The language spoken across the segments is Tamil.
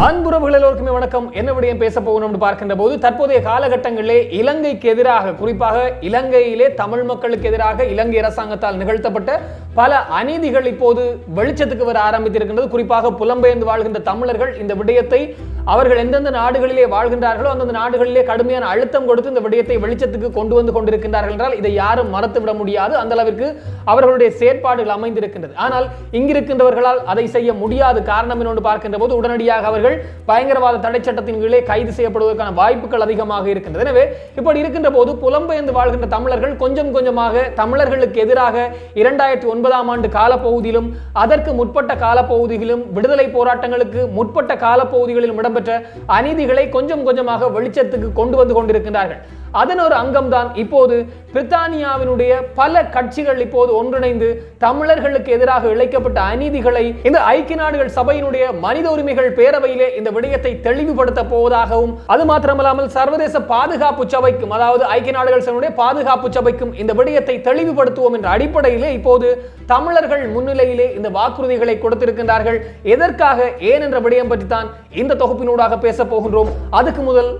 அன்புறவுகள் எல்லோருக்குமே வணக்கம். என்ன விடயம் பேச போகணும்னு பார்க்கின்ற போது தற்போதைய காலகட்டங்களிலே இலங்கைக்கு எதிராக குறிப்பாக இலங்கையிலே தமிழ் மக்களுக்கு எதிராக இலங்கை அரசாங்கத்தால் நிகழ்த்தப்பட்ட பல அநீதிகள் இப்போது வெளிச்சத்துக்கு வர ஆரம்பித்திருக்கின்றது. குறிப்பாக புலம்பெயர்ந்து வாழ்கின்ற தமிழர்கள் இந்த விடயத்தை அவர்கள் எந்தெந்த நாடுகளிலே வாழ்கின்றார்களோ அந்தந்த நாடுகளிலே கடுமையான அழுத்தம் கொடுத்து இந்த விடயத்தை வெளிச்சத்துக்கு கொண்டு வந்து கொண்டிருக்கின்றார்கள் என்றால் இதை யாரும் மறத்துவிட முடியாது. அந்த அளவிற்கு அவர்களுடைய செயற்பாடுகள் அமைந்திருக்கின்றது. ஆனால் இங்கிருக்கின்றவர்களால் அதை செய்ய முடியாது காரணம் என்னொன்று பார்க்கின்ற போது உடனடியாக அவர்கள் பயங்கரவாத தடை சட்டத்தின் கீழே கைது செய்யப்படுவதற்கான வாய்ப்புகள் அதிகமாக இருக்கின்றது. எனவே இப்படி இருக்கின்ற போது புலம்பெயர்ந்து வாழ்கின்ற தமிழர்கள் கொஞ்சம் கொஞ்சமாக தமிழர்களுக்கு எதிராக இரண்டாயிரத்தி ஒன்பதாம் ஆண்டு காலப்பகுதியிலும் அதற்கு முற்பட்ட காலப்பகுதிகளிலும் விடுதலை போராட்டங்களுக்கு முற்பட்ட காலப்பகுதிகளிலும் இடம்பெற்ற அநீதிகளை கொஞ்சம் கொஞ்சமாக வெளிச்சத்துக்கு கொண்டு வந்து கொண்டிருக்கின்றார்கள். அதன் ஒரு அங்கம்தான். இப்போது பிரித்தானியாவினுடைய பல கட்சிகள் இப்போது ஒன்றிணைந்து தமிழர்களுக்கு எதிராக இழைக்கப்பட்ட அநீதிகளை இந்த ஐக்கிய நாடுகள் சபையினுடைய மனித உரிமைகள் பேரவையிலே இந்த விடயத்தை தெளிவுபடுத்த போவதாகவும் அது மாத்திரமல்லாமல் சர்வதேச பாதுகாப்பு சபைக்கும் அதாவது ஐக்கிய நாடுகள் சபையுடைய பாதுகாப்பு சபைக்கும் இந்த விடயத்தை தெளிவுபடுத்துவோம் என்ற அடிப்படையிலே இப்போது தமிழர்கள் முன்னிலையிலே இந்த வாக்குறுதிகளை கொடுத்திருக்கின்றார்கள். எதற்காக ஏன் என்ற விடயம் பற்றி தான் இந்த தொகுப்பினூடாக பேச போகின்றோம். அதுக்கு முதல்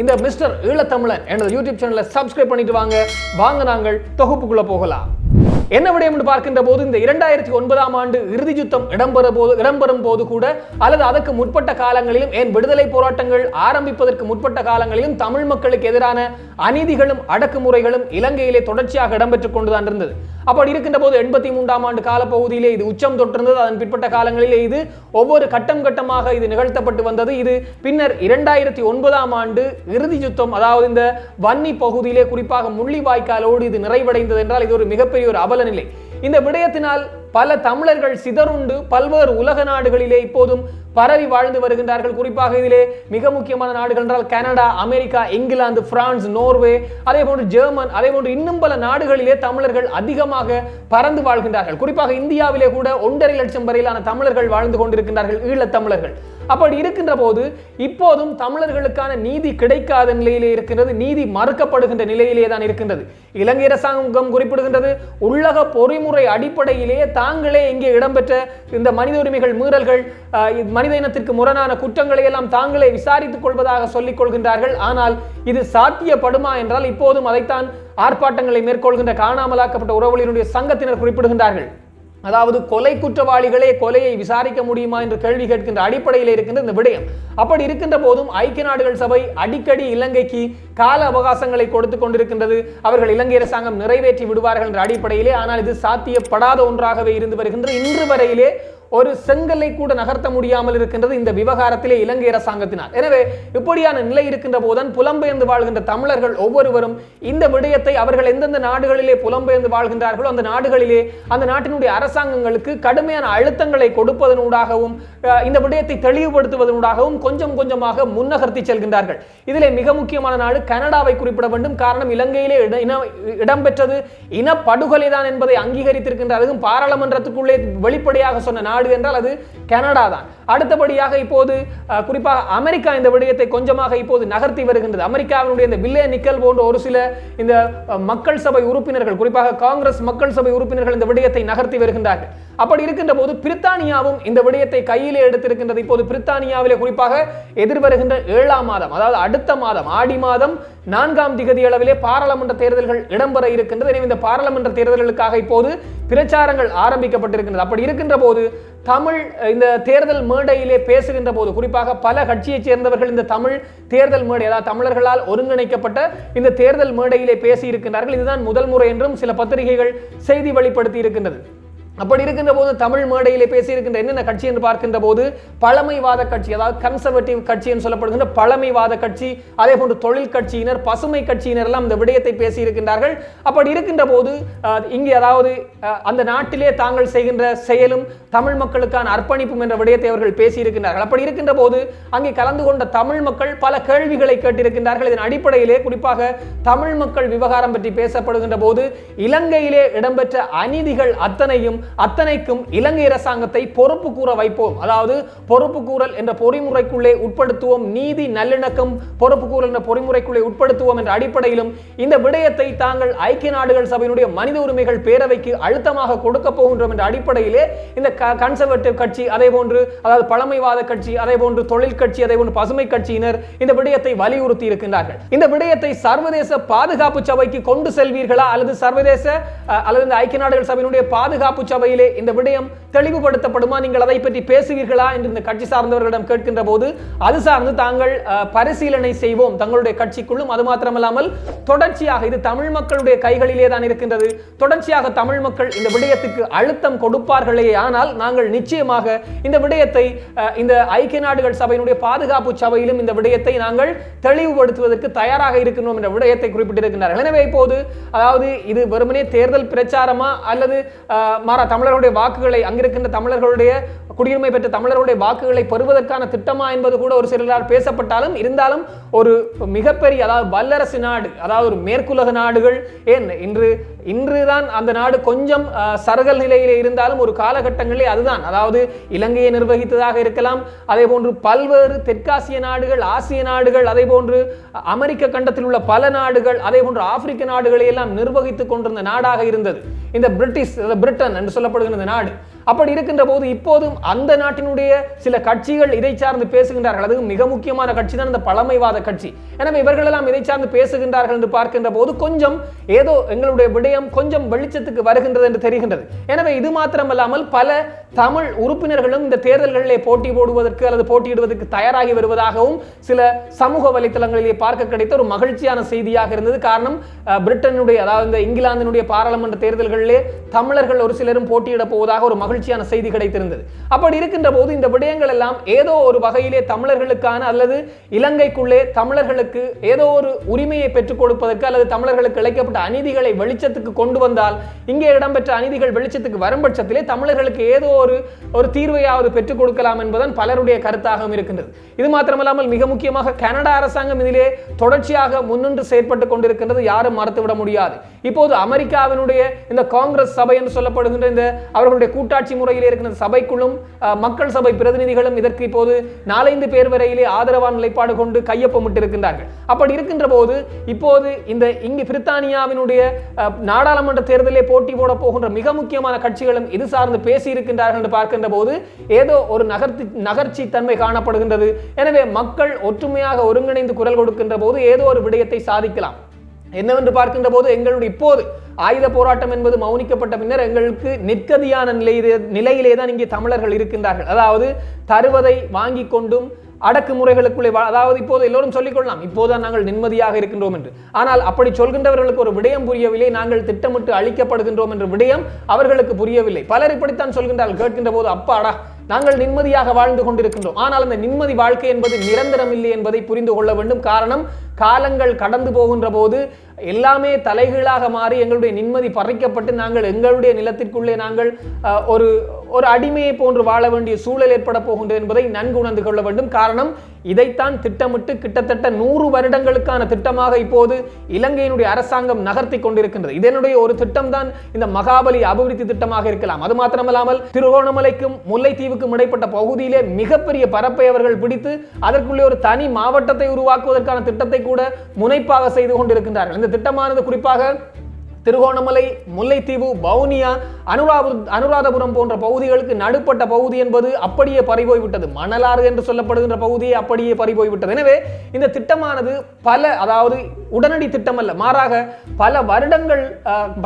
இந்த மிஸ்டர் ஈழத்தமிழன் எனது யூடியூப் சேனலை சப்ஸ்கிரைப் பண்ணிட்டு வாங்க. வாங்க நாங்கள் தொகுப்புக்குள்ள போகலாம். என்ன விடயம் என்று பார்க்கின்ற போது இந்த இரண்டாயிரத்தி ஒன்பதாம் ஆண்டு இறுதி யுத்தம் இடம்பெற போது இடம்பெறும் போது கூட அல்லது அதற்கு முற்பட்ட காலங்களிலும் ஏன் விடுதலை போராட்டங்கள் ஆரம்பிப்பதற்கு முற்பட்ட காலங்களிலும் தமிழ் மக்களுக்கு எதிரான அநீதிகளும் அடக்குமுறைகளும் இலங்கையிலே தொடர்ச்சியாக இடம்பெற்றுக் கொண்டுதான் இருந்தது. அப்படி இருக்கின்ற போது எண்பத்தி மூன்றாம் ஆண்டு காலப்பகுதியிலே இது உச்சம் தொட்டிருந்தது. அதன் பிற்பட்ட காலங்களிலே இது ஒவ்வொரு கட்டம் கட்டமாக இது நிகழ்த்தப்பட்டு வந்தது. இது பின்னர் இரண்டாயிரத்தி ஒன்பதாம் ஆண்டு இறுதி யுத்தம் அதாவது இந்த வன்னி பகுதியிலே குறிப்பாக முள்ளிவாய்க்காலோடு இது நிறைவடைந்தது என்றால் இது ஒரு மிகப்பெரிய ஒரு அவல நிலை. இந்த விடயத்தினால் பல தமிழர்கள் சிதறுண்டு பல்வேறு உலக நாடுகளிலே இப்போதும் பரவி வாழ்ந்து வருகின்றார்கள். குறிப்பாக இதிலே மிக முக்கியமான நாடுகள் என்றால் Canada America England France Norway அதே போன்று ஜெர்மன் அதே போன்று இன்னும் பல நாடுகளிலே தமிழர்கள் அதிகமாக பறந்து வாழ்கின்றார்கள். குறிப்பாக இந்தியாவிலே கூட ஒன்றரை லட்சம் வரையிலான தமிழர்கள் வாழ்ந்து கொண்டிருக்கின்றார்கள். ஈழத் தமிழர்கள். அப்படி இருக்கின்ற போது இப்போதும் தமிழர்களுக்கான நீதி கிடைக்காத நிலையிலே இருக்கின்றது நீதி மறுக்கப்படுகின்ற நிலையிலே தான் இருக்கின்றது. இலங்கை அரசாங்கம் குறிப்பிடுகின்றது உள்ளக பொறிமுறை அடிப்படையிலேயே தாங்களே இங்கே இடம்பெற்ற இந்த மனித உரிமைகள் மீறல்கள் மனித இனத்திற்கு முரணான குற்றங்களை எல்லாம் தாங்களே விசாரித்துக் கொள்வதாக சொல்லிக் கொள்கின்றார்கள். ஆனால் இது சாத்தியப்படுமா என்றால் இப்போதும் அதைத்தான் ஆர்ப்பாட்டங்களை மேற்கொள்கின்ற காணாமலாக்கப்பட்ட உறவுகளினுடைய சங்கத்தினர் குறிப்பிடுகின்றார்கள். அதாவது கொலை குற்றவாளிகளே கொலையை விசாரிக்க முடியுமா என்று கேள்வி கேட்கின்ற அடிப்படையில் இருக்கின்ற இந்த விடயம். அப்படி இருக்கின்ற போதும் ஐக்கிய நாடுகள் சபை அடிக்கடி இலங்கைக்கு கால அவகாசங்களை கொடுத்து கொண்டிருக்கின்றது. அவர்கள் இலங்கை அரசாங்கம் நிறைவேற்றி விடுவார்கள் என்ற அடிப்படையிலே ஆனால் இது சாத்தியப்படாத ஒன்றாகவே இருந்து வருகின்ற இன்று வரையிலே ஒரு செங்கலை கூட நகர்த்த முடியாமல் இருக்கின்றது இந்த விவகாரத்திலே இலங்கை அரசாங்கத்தினால். எனவே இப்படியான நிலை இருக்கின்ற போதுதான் புலம்பெயர்ந்து வாழ்கின்ற தமிழர்கள் ஒவ்வொருவரும் இந்த விடயத்தை அவர்கள் எந்தெந்த நாடுகளிலே புலம்பெயர்ந்து வாழ்கின்றார்களோ அந்த நாடுகளிலே அந்த நாட்டினுடைய அரசாங்கங்களுக்கு கடுமையான அழுத்தங்களை கொடுப்பதனூடாகவும் இந்த விடயத்தை தெளிவுபடுத்துவதனூடாகவும் கொஞ்சம் கொஞ்சமாக முன்னகர்த்தி செல்கின்றார்கள். இதிலே மிக முக்கியமான நாடு கனடாவை குறிப்பிட வேண்டும். காரணம் இலங்கையிலே இட- இன இடம்பெற்றது இனப்படுகொலை தான் என்பதை அங்கீகரித்திருக்கின்ற அதுவும் பாராளுமன்றத்துக்குள்ளே வெளிப்படையாக சொன்ன நாடு நாடு என்றால் அது கனடா தான். அடுத்தபடியாக இப்போது குறிப்பாக அமெரிக்கா இந்த விடயத்தை கொஞ்சமாக இப்போது நகர்த்தி வருகின்றது. அமெரிக்காவினுடைய இந்த வில்லே நிக்கல் போன்ற ஒரு சில இந்த மக்கள் சபை உறுப்பினர்கள் குறிப்பாக காங்கிரஸ் மக்கள் சபை உறுப்பினர்கள் இந்த விடயத்தை நகர்த்தி வருகின்றார்கள். அப்படி இருக்கின்ற போது பிரித்தானியாவும் இந்த விடயத்தை கையிலே எடுத்திருக்கின்றது. இப்போது பிரித்தானியாவிலே குறிப்பாக எதிர்வருகின்ற ஏழாம் மாதம் அதாவது அடுத்த மாதம் ஆடி மாதம் நான்காம் திகதி அளவிலே பாராளுமன்ற தேர்தல்கள் இடம்பெற இருக்கின்றது. எனவே இந்த பாராளுமன்ற தேர்தல்களுக்காக இப்போது பிரச்சாரங்கள் ஆரம்பிக்கப்பட்டிருக்கின்றது. அப்படி இருக்கின்ற போது தமிழ் இந்த தேர்தல் மேடையிலே பேசுகின்ற போது குறிப்பாக பல கட்சியைச் சேர்ந்தவர்கள் இந்த தமிழ் தேர்தல் மேடை அதாவது தமிழர்களால் ஒருங்கிணைக்கப்பட்ட இந்த தேர்தல் மேடையிலே பேசி இருக்கின்றார்கள் இதுதான் முதல் முறை என்றும் சில பத்திரிகைகள் செய்தி வெளிப்படுத்தி இருக்கின்றது அப்படி இருக்கின்ற போது தமிழ் மேடையிலே பேசியிருக்கின்ற என்னென்ன கட்சி என்று பார்க்கின்ற போது பழமைவாத கட்சி அதாவது கன்சர்வேட்டிவ் கட்சி என்று சொல்லப்படுகின்ற பழமைவாத கட்சி அதே போன்று தொழில் கட்சியினர் பசுமை கட்சியினர் எல்லாம் இந்த விடயத்தை பேசியிருக்கின்றார்கள். அப்படி இருக்கின்ற போது இங்கே அதாவது அந்த நாட்டிலே தாங்கள் செய்கின்ற செயலும் தமிழ் மக்களுக்கான அர்ப்பணிப்பும் என்ற விடயத்தை அவர்கள் பேசியிருக்கின்றார்கள். அப்படி இருக்கின்ற போது அங்கே கலந்து கொண்ட தமிழ் மக்கள் பல கேள்விகளை கேட்டிருக்கின்றார்கள். இதன் அடிப்படையிலே குறிப்பாக தமிழ் மக்கள் விவகாரம் பற்றி பேசப்படுகின்ற போது இலங்கையிலே இடம்பெற்ற அநீதிகள் அத்தனையும் அத்தனைக்கும் இலங்கை அரசாங்கத்தை பொறுப்பு கூற வைப்போம். அதாவது பொறுப்பு கூறல் என்ற பொறிமுறைக்குள்ளே உட்படுத்துவோம். நீதி நல்லிணக்கம் பொறுப்பு கூறல் என்ற பொறிமுறைக்குள்ளே உட்படுத்துவோம் என்ற அடிப்படையிலும் இந்த விடயத்தை தாங்கள் ஐக்கிய நாடுகள் சபையினுடைய மனித உரிமைகள் பேரவைக்கு அழுத்தமாக கொடுக்க போகின்றோம் என்ற அடிப்படையிலே இந்த கன்சர்வேட்டிவ் கட்சி அதே போன்று அதாவது பழமைவாத கட்சி அதே போன்று தொழில் கட்சி அதே போன்று பசுமை கட்சியினர் இந்த விடயத்தை வலியுறுத்தி இருக்கின்றார்கள். இந்த விடயத்தை சர்வதேச பாதுகாப்பு சபைக்கு கொண்டு செல்வீர்களா? அல்லது சர்வதேச அல்லது இந்த ஐக்கிய நாடுகள் சபையினுடைய பாதுகாப்பு சபையிலே இந்த விடயம் தெளிவுபடுத்தப்படுமா? நீங்கள் அதை பற்றி பேசுவீர்களா? என்று இந்த கட்சி சார்ந்தவர்களிடம் கேட்கின்ற போது அது சார்ந்து தாங்கள் பரிசீலனை செய்வோம். தங்களுடைய கட்சிக்குள்ளும் அது மாத்திரமல்லாமல் தொடர்ச்சியாக இது தமிழ் மக்களுடைய கைகளிலே தான் இருக்கின்றது. தொடர்ச்சியாக தமிழ் மக்கள் இந்த விடயத்துக்கு அழுத்தம் கொடுப்பார்களே. ஆனால் நாங்கள் நிச்சயமாக இந்த விடயத்தை இந்த ஐக்கிய நாடுகள் சபையினுடைய பாதுகாப்பு சபையிலும் இந்த விடயத்தை நாங்கள் தெளிவுபடுத்துவதற்கு தயாராக இருக்கின்றோம் என்ற விடயத்தை குறிப்பிட்டிருக்கின்றார்கள். எனவே இப்போது அதாவது இது வெறுமனே தேர்தல் பிரச்சாரமா அல்லது மர தமிழர்களுடைய வாக்குகளை அங்கிருக்கின்ற தமிழர்களுடைய குடியுரிமை பெற்ற தமிழர்களுடைய வாக்குகளை பெறுவதற்கான திட்டமா என்பது கூட ஒரு சிலரால் பேசப்பட்டாலும் இருந்தாலும் ஒரு மிகப்பெரிய அதாவது வல்லரசு நாடு அதாவது ஒரு மேற்குலக நாடுகள் ஏன் இன்று இன்றுதான் அந்த நாடு கொஞ்சம் சரகல் சருகல் நிலையிலே இருந்தாலும் ஒரு காலகட்டங்களிலே அதுதான். அதாவது இலங்கையை நிர்வகித்ததாக இருக்கலாம் அதே போன்று பல்வேறு தெற்காசிய நாடுகள் ஆசிய நாடுகள் அதே போன்று அமெரிக்க கண்டத்தில் உள்ள பல நாடுகள் அதே போன்று ஆப்பிரிக்க நாடுகளை எல்லாம் நிர்வகித்துக் கொண்டிருந்த நாடாக இருந்தது. இந்த பிரிட்டிஷ் பிரிட்டன் என்று சொல்லப்படுகிற இந்த நாடு. அப்படி இருக்கின்ற போது இப்போதும் அந்த நாட்டினுடைய சில கட்சிகள் இதை சார்ந்து பேசுகின்றார்கள். அது மிக முக்கியமான கட்சி தான் இந்த பழமைவாத கட்சி. எனவே இவர்கள் எல்லாம் இதை சார்ந்து பேசுகின்றார்கள் என்று பார்க்கின்ற போது கொஞ்சம் ஏதோ எங்களுடைய விடயம் கொஞ்சம் வெளிச்சத்துக்கு வருகின்றது என்று தெரிகின்றது. எனவே இது மாத்திரமல்லாமல் பல தமிழ் உறுப்பினர்களும் இந்த தேர்தல்களிலே போட்டி போடுவதற்கு அல்லது போட்டியிடுவதற்கு தயாராகி வருவதாகவும் சில சமூக வலைத்தளங்களிலே பார்க்க கிடைத்த ஒரு மகிழ்ச்சியான செய்தியாக இருந்தது. காரணம் பிரிட்டனுடைய அதாவது இந்த இங்கிலாந்தினுடைய பாராளுமன்ற தேர்தல்களிலே தமிழர்கள் ஒரு சிலரும் போட்டியிட போவதாக ஒரு மகிழ்ச்சியான செய்தி கிடைத்திருந்தது. அப்படி இருக்கின்ற போது இந்த விடயங்கள் எல்லாம் ஏதோ ஒரு வகையிலே தமிழர்களுக்கான அல்லது இலங்கைக்குள்ளே தமிழர்களுக்கு ஏதோ ஒரு உரிமையை பெற்றுக் கொடுப்பதற்கு அல்லது தமிழர்களுக்கு இழைக்கப்பட்ட அநீதிகளை வெளிச்சத்துக்கு கொண்டு வந்தால் இங்கே இடம்பெற்ற அநீதிகள் வெளிச்சத்துக்கு வரும் பட்சத்திலே தமிழர்களுக்கு ஏதோ ஒரு ஒரு தீர்வையாவது பெற்றுக் கொடுக்கலாம் என்பதன் பலருடைய கருத்தாகவும் இருக்கின்றது. இது மாத்திரமல்லாமல் மிக முக்கியமாக கனடா அரசாங்கம் இதிலே தொடர்ச்சியாக முன்னின்று செயற்பட்டுக் கொண்டிருக்கின்றது யாரும் மறுத்துவிட முடியாது. இப்போது அமெரிக்காவினுடைய இந்த காங்கிரஸ் சபை என்று சொல்லப்படுகின்ற இந்த அவர்களுடைய கூட்டாட்சி முறையில் இருக்கிற சபைக்குள்ளும் மக்கள் சபை பிரதிநிதிகளும் இதற்கு இப்போது நாலைந்து பேர் வரையிலே ஆதரவான நிலைப்பாடு கொண்டு கையொப்பமிட்டிருக்கின்றார்கள். அப்படி இருக்கின்ற போது இப்போது இந்த இங்கு பிரித்தானியாவினுடைய நாடாளுமன்ற தேர்தலில் போட்டி போட போகின்ற மிக முக்கியமான கட்சிகளும் இது சார்ந்து பேசி இருக்கின்றார்கள் என்று பார்க்கின்ற போது ஏதோ ஒரு நகர்த்தி நகர்ச்சி தன்மை காணப்படுகின்றது. எனவே மக்கள் ஒற்றுமையாக ஒருங்கிணைந்து குரல் கொடுக்கின்ற போது ஏதோ ஒரு விடயத்தை சாதிக்கலாம். என்னவென்று பார்க்கின்ற போது எங்களுடைய இப்போது ஆயுத போராட்டம் என்பது மௌனிக்கப்பட்ட பின்னர் எங்களுக்கு நிற்கதியான நிலையிலே நிலையிலே தான் இங்கே தமிழர்கள் இருக்கின்றார்கள். அதாவது தருவதை வாங்கி கொண்டும் அடக்குமுறைகளுக்குள்ளே வா- அதாவது இப்போது எல்லோரும் சொல்லிக்கொள்ளலாம் இப்போதுதான் நாங்கள் நிம்மதியாக இருக்கின்றோம் என்று. ஆனால் அப்படி சொல்கின்றவர்களுக்கு ஒரு விடயம் புரியவில்லை நாங்கள் திட்டமிட்டு அழிக்கப்படுகின்றோம் என்ற விடயம் அவர்களுக்கு புரியவில்லை. பலர் இப்படித்தான் சொல்கின்றார்கள் கேட்கின்ற போது அப்பாடா நாங்கள் நிம்மதியாக வாழ்ந்து கொண்டிருக்கின்றோம். ஆனால் அந்த நிம்மதி வாழ்க்கை என்பது நிரந்தரம் இல்லை என்பதை புரிந்து கொள்ள வேண்டும். காரணம் காலங்கள் கடந்து போகின்ற போது எல்லாமே தலைகீழாக மாறி எங்களுடைய நிம்மதி பறிக்கப்பட்டு நாங்கள் எங்களுடைய நிலத்திற்குள்ளே நாங்கள் ஒரு ஒரு அடிமையை போன்று வாழ வேண்டிய சூழல் ஏற்பட போகின்றது என்பதை நன்கு உணர்ந்து கொள்ள வேண்டும். காரணம் இதைத்தான் திட்டமிட்டு கிட்டத்தட்ட நூறு வருடங்களுக்கான திட்டமாக இப்போது இலங்கையினுடைய அரசாங்கம் நகர்த்தி கொண்டிருக்கின்றது. இதனுடைய ஒரு திட்டம் தான் இந்த மகாபலி அபிவிருத்தி திட்டமாக இருக்கலாம். அது மாத்திரமல்லாமல் திருகோணமலைக்கும் முல்லைத்தீவுக்கும் இடைப்பட்ட பகுதியிலே மிகப்பெரிய பரப்பை அவர்கள் பிடித்து அதற்குள்ளே ஒரு தனி மாவட்டத்தை உருவாக்குவதற்கான திட்டத்தை கூட முனைப்பாக செய்து கொண்டிருக்கின்றார்கள். இந்த திட்டமானது குறிப்பாக திருகோணமலை முல்லைத்தீவு வவுனியா அனுராபு அனுராதபுரம் போன்ற பகுதிகளுக்கு நடுப்பட்ட பகுதி என்பது அப்படியே பறிபோய்விட்டது. மணலாறு என்று சொல்லப்படுகின்ற பகுதியை அப்படியே பறிபோய்விட்டது. எனவே இந்த திட்டமானது பல அதாவது உடனடி திட்டம் அல்ல மாறாக பல வருடங்கள்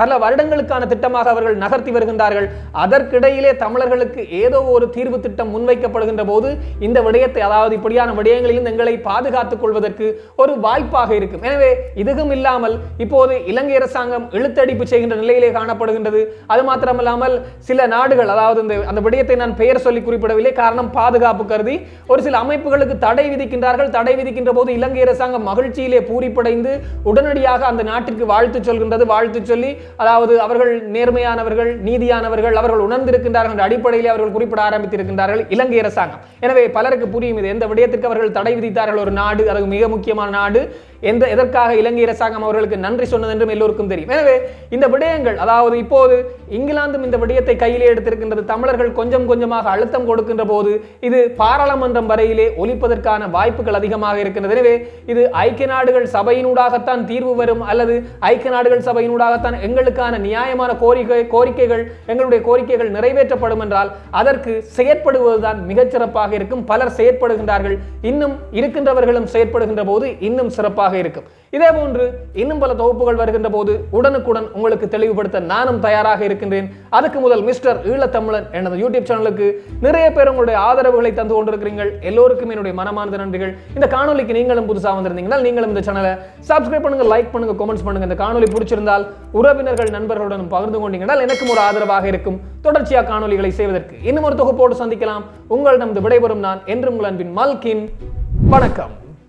பல வருடங்களுக்கான திட்டமாக அவர்கள் நகர்த்தி வருகின்றார்கள். அதற்கிடையிலே தமிழர்களுக்கு ஏதோ ஒரு தீர்வு திட்டம் முன்வைக்கப்படுகின்ற போது இந்த விடயத்தை அதாவது இப்படியான விடயங்களிலும் எங்களை பாதுகாத்துக் கொள்வதற்கு ஒரு வாய்ப்பாக இருக்கும். எனவே இதுவும் இல்லாமல் இப்போது இலங்கை அரசாங்கம் இழுத்தடிப்பு செய்கின்ற நிலையிலே காணப்படுகின்றது. அது மாத்திரமல்லாமல் சில நாடுகள் அதாவது இந்த அந்த விடயத்தை நான் பெயர் சொல்லி குறிப்பிடவில்லை. காரணம் பாதுகாப்பு கருதி ஒரு சில அமைப்புகளுக்கு தடை விதிக்கின்றார்கள். தடை விதிக்கின்ற போது இலங்கை அரசாங்கம் மகிழ்ச்சியிலே பூரிப்படைந்து உடனடியாக அந்த நாட்டிற்கு வாழ்த்து சொல்கின்றது. வாழ்த்து சொல்லி அதாவது அவர்கள் நேர்மையானவர்கள் நீதியானவர்கள் அவர்கள் உணர்ந்திருக்கின்றார்கள் என்ற அடிப்படையிலே அவர்கள் குறிப்பிட ஆரம்பித்திருக்கின்றார்கள் இலங்கை அரசாங்கம். எனவே பலருக்கு புரியும் இது. எந்த விடயத்திற்கு அவர்கள் தடை விதித்தார்கள் ஒரு நாடு அது மிக முக்கியமான நாடு. எந்த எதற்காக இலங்கை அரசாங்கம் அவர்களுக்கு நன்றி சொன்னது என்றும் எல்லோருக்கும் தெரியும். எனவே இந்த விடயங்கள் அதாவது இப்போது இங்கிலாந்தும் இந்த விடயத்தை கையிலே எடுத்திருக்கின்றது தமிழர்கள் கொஞ்சம் கொஞ்சமாக அழுத்தம் கொடுக்கின்ற போது இது பாராளுமன்றம் வரையிலே ஒழிப்பதற்கான வாய்ப்புகள் அதிகமாக இருக்கின்றது. எனவே இது ஐக்கிய நாடுகள் சபையினூடாகத்தான் தீர்வு வரும் அல்லது ஐக்கிய நாடுகள் சபையினூடாகத்தான் எங்களுக்கான நியாயமான கோரிக்கை கோரிக்கைகள் எங்களுடைய கோரிக்கைகள் நிறைவேற்றப்படும் என்றால் அதற்கு செயற்படுவதுதான் மிகச்சிறப்பாக இருக்கும். பலர் செயற்படுகின்றார்கள். இன்னும் இருக்கின்றவர்களும் செயற்படுகின்ற போது இன்னும் சிறப்பாக இருக்கும். இதே போன்று இன்னும் பல தொகுப்புகள் வருகின்ற போது உடனுக்குடன் உங்களுக்கு தெளிவுபடுத்த நானும் தயாராக இருக்கின்றேன். அதுக்கு முதல் மிஸ்டர் ஈழத்தமிழன் எனது யூடியூப் சேனலுக்கு நிறைய பேர் உங்களுடைய ஆதரவுகளை தந்து கொண்டிருக்கிறீர்கள். எல்லோருக்கும் என்னுடைய மனமார்ந்த நன்றிகள். இந்த காணொலிக்கு நீங்களும் புதுசாக வந்திருந்தீங்கன்னா நீங்களும் இந்த சேனலை சப்ஸ்கிரைப் பண்ணுங்க லைக் பண்ணுங்க கமெண்ட்ஸ் பண்ணுங்க. இந்த காணொலி பிடிச்சிருந்தால் உறவினர்கள் நண்பர்களுடன் பகிர்ந்து கொண்டீங்கன்னா எனக்கும் ஒரு ஆதரவாக இருக்கும். தொடர்ச்சியாக காணொலிகளை செய்வதற்கு இன்னும் ஒரு தொகுப்போடு சந்திக்கலாம். உங்கள் நமது விடைபெறும் நான் என்றும் உங்கள் அன்பின் மல்கின். வணக்கம்.